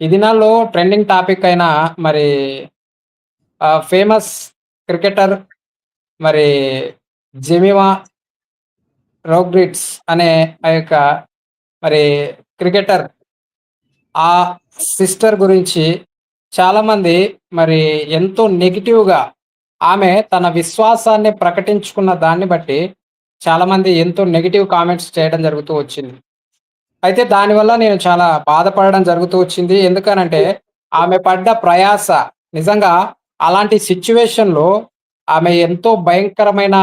ఈ దినాల్లో trending topic అయిన మరి ఫేమస్ క్రికెటర్ మరి జెమివా రోగ్రిట్స్ అనే ఆ యొక్క మరి క్రికెటర్ ఆ సిస్టర్ గురించి చాలామంది మరి ఎంతో నెగిటివ్గా ఆమె తన విశ్వాసాన్ని ప్రకటించుకున్న దాన్ని బట్టి చాలామంది ఎంతో నెగిటివ్ కామెంట్స్ చేయడం జరుగుతూ వచ్చింది. అయితే దానివల్ల నేను చాలా బాధపడడం జరుగుతూ వచ్చింది. ఎందుకనంటే ఆమె పడ్డ ప్రయాస నిజంగా అలాంటి సిచ్యువేషన్లో ఆమె ఎంతో భయంకరమైన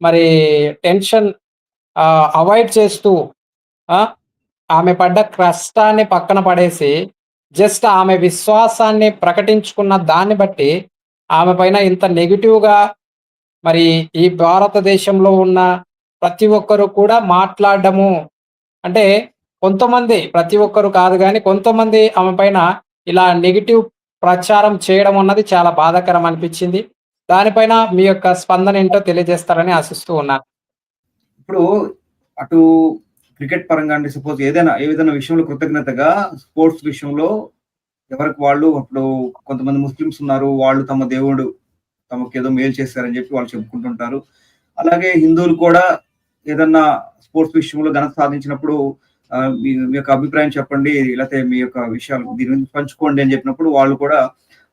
మరి టెన్షన్ అవాయిడ్ చేస్తూ ఆమె పడ్డ కష్టాన్ని పక్కన పడేసి జస్ట్ ఆమె విశ్వాసాన్ని ప్రకటించుకున్న దాన్ని బట్టి ఆమె పైన ఇంత నెగిటివ్గా మరి ఈ భారతదేశంలో ఉన్న ప్రతి ఒక్కరు కూడా మాట్లాడడము అంటే కొంతమంది ప్రతి ఒక్కరు కాదు కానీ కొంతమంది ఆమె పైన ఇలా నెగిటివ్ ప్రచారం చేయడం అన్నది చాలా బాధాకరం అనిపించింది దానిపైన మీ యొక్క స్పందన ఏంటో తెలియజేస్తారని ఆశిస్తూ ఉన్నాను. ఇప్పుడు అటు క్రికెట్ పరంగా అంటే సపోజ్ ఏదైనా ఏదైనా విషయంలో కృతజ్ఞతగా స్పోర్ట్స్ విషయంలో ఎవరికి వాళ్ళు అప్పుడు కొంతమంది ముస్లిమ్స్ ఉన్నారు. వాళ్ళు తమ దేవుడు తమకు ఏదో మేలు చేశారని చెప్పి వాళ్ళు చెప్పుకుంటుంటారు. అలాగే హిందువులు కూడా ఏదన్నా స్పోర్ట్స్ విషయంలో ఘనత సాధించినప్పుడు మీ యొక్క అభిప్రాయం చెప్పండి. లేకపోతే మీ యొక్క విషయాలు దీని గురించి పంచుకోండి అని చెప్పినప్పుడు వాళ్ళు కూడా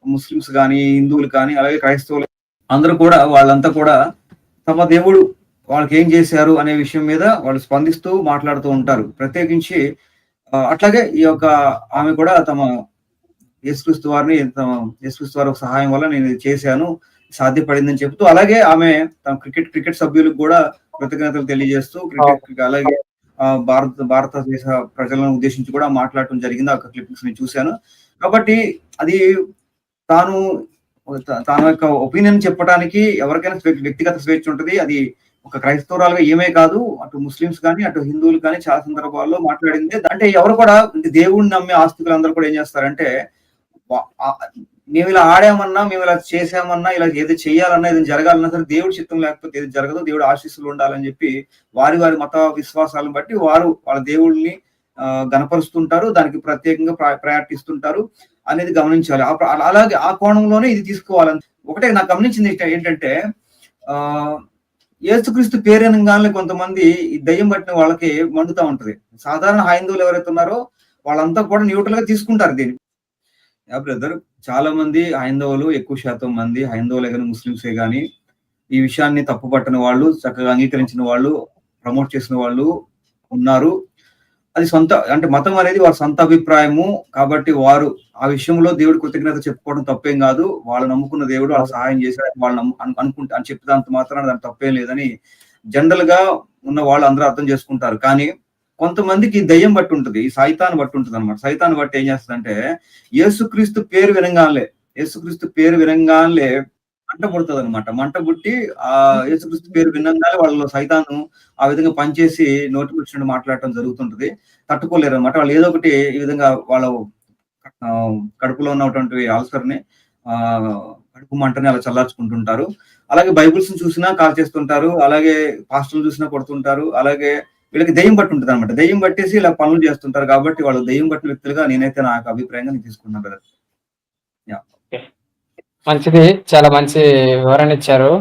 ముస్లిమ్స్ కానీ హిందువులు కానీ, అలాగే క్రైస్తవులు అందరూ కూడా వాళ్ళంతా కూడా తమ దేవుడు వాళ్ళకి ఏం చేశారు అనే విషయం మీద వాళ్ళు స్పందిస్తూ మాట్లాడుతూ ఉంటారు. ప్రత్యేకించి అట్లాగే ఈ యొక్క ఆమె కూడా తమ యేసుక్రీస్తు వారిని తమ యేసుక్రీస్తు వారి సహాయం వల్ల నేను ఇది చేశాను. సాధ్యపడిందని చెప్తూ అలాగే ఆమె తమ క్రికెట్ క్రికెట్ సభ్యులకు కూడా కృతజ్ఞతలు తెలియజేస్తూ క్రికెట్ అలాగే భారత భారతదేశ ప్రజలను ఉద్దేశించి కూడా మాట్లాడటం జరిగింది. ఆ క్లిప్పింగ్స్ నేను చూశాను. కాబట్టి అది తాను తన యొక్క ఒపీనియన్ చెప్పడానికి ఎవరికైనా వ్యక్తిగత స్వేచ్ఛ ఉంటుంది అది ఒక క్రైస్తవురాలుగా ఏమే కాదు. అటు ముస్లిమ్స్ కానీ అటు హిందువులు కానీ చాలా సందర్భాల్లో మాట్లాడింది. అంటే ఎవరు కూడా దేవుడిని నమ్మే ఆస్తికులందరూ కూడా ఏం చేస్తారంటే మేము ఇలా ఆడామన్నా, మేము ఇలా చేశామన్నా, ఇలా ఏది చేయాలన్నా, ఏదైనా జరగాలన్నా సరే దేవుడి చిత్తం లేకపోతే ఏది జరగదు. దేవుడు ఆశీస్సులు ఉండాలని చెప్పి వారి వారి మత విశ్వాసాలను బట్టి వారు వాళ్ళ దేవుడిని గనపరుస్తుంటారు. దానికి ప్రత్యేకంగా ప్ర అనేది గమనించాలి. అలాగే ఆ కోణంలోనే ఇది తీసుకోవాలని ఒకటే నాకు గమనించింది ఏంటంటే ఆ ఏసుక్రీస్తు పేరు కొంతమంది ఈ పట్టిన వాళ్ళకి మండుతా ఉంటది. సాధారణ హైందువులు ఎవరైతే ఉన్నారో వాళ్ళంతా కూడా న్యూట్రల్‌గా తీసుకుంటారు దీన్ని. బ్రదర్ చాలా మంది హైందవులు ఎక్కువ శాతం మంది హైందవులే కానీ ముస్లింసే కానీ ఈ విషయాన్ని తప్పుపట్టని వాళ్ళు, చక్కగా అంగీకరించిన వాళ్ళు, ప్రమోట్ చేసిన వాళ్ళు ఉన్నారు. అది సొంత అంటే మతం అనేది వారి సొంత అభిప్రాయము. కాబట్టి వారు ఆ విషయంలో దేవుడు కృతజ్ఞత చెప్పుకోవడం తప్పేం కాదు వాళ్ళు నమ్ముకున్న దేవుడు వాళ్ళ సహాయం చేశాడు వాళ్ళు నమ్ము అను అని చెప్పినంత మాత్రాన దాని తప్పేం లేదని జనరల్గా ఉన్న వాళ్ళు అందరూ అర్థం చేసుకుంటారు. కానీ కొంతమందికి దెయ్యం బట్టి ఉంటుంది ఈ సైతాను బట్టి అనమాట సైతాన్ని బట్టి ఏం చేస్తుందంటే యేసుక్రీస్తు పేరు వినంగానే యేసుక్రీస్తు పేరు వినంగాలనే మంట పుడుతుంది అనమాట మంట పుట్టి ఆ యేసుక్రీస్తు పేరు వినంగానే వాళ్ళు సైతాను ఆ విధంగా పనిచేసి నుండి మాట్లాడటం జరుగుతుంటది. తట్టుకోలేరన్నమాట. వాళ్ళు ఏదో ఒకటి ఈ విధంగా వాళ్ళ కడుపులో ఉన్నటువంటి అల్సర్‌ని ఆ కడుపు మంటని అలా చల్లార్చుకుంటుంటారు. అలాగే బైబుల్స్ చూసినా కాల్ చేస్తుంటారు అలాగే పాస్టర్‌లు చూసినా కొడుతుంటారు. అలాగే వీళ్ళకి దెయ్యం ఉంటుంది అనమాట దెయ్యం పట్టేసి ఇలా పనులు చేస్తుంటారు కాబట్టి వాళ్ళు దెయ్యం పట్టిన వ్యక్తులుగా నేనైతే నా అభిప్రాయంగా నేను తీసుకుంటున్నాను బ్రదర్. మంచిది. చాలా మంచి వివరణ ఇచ్చారు.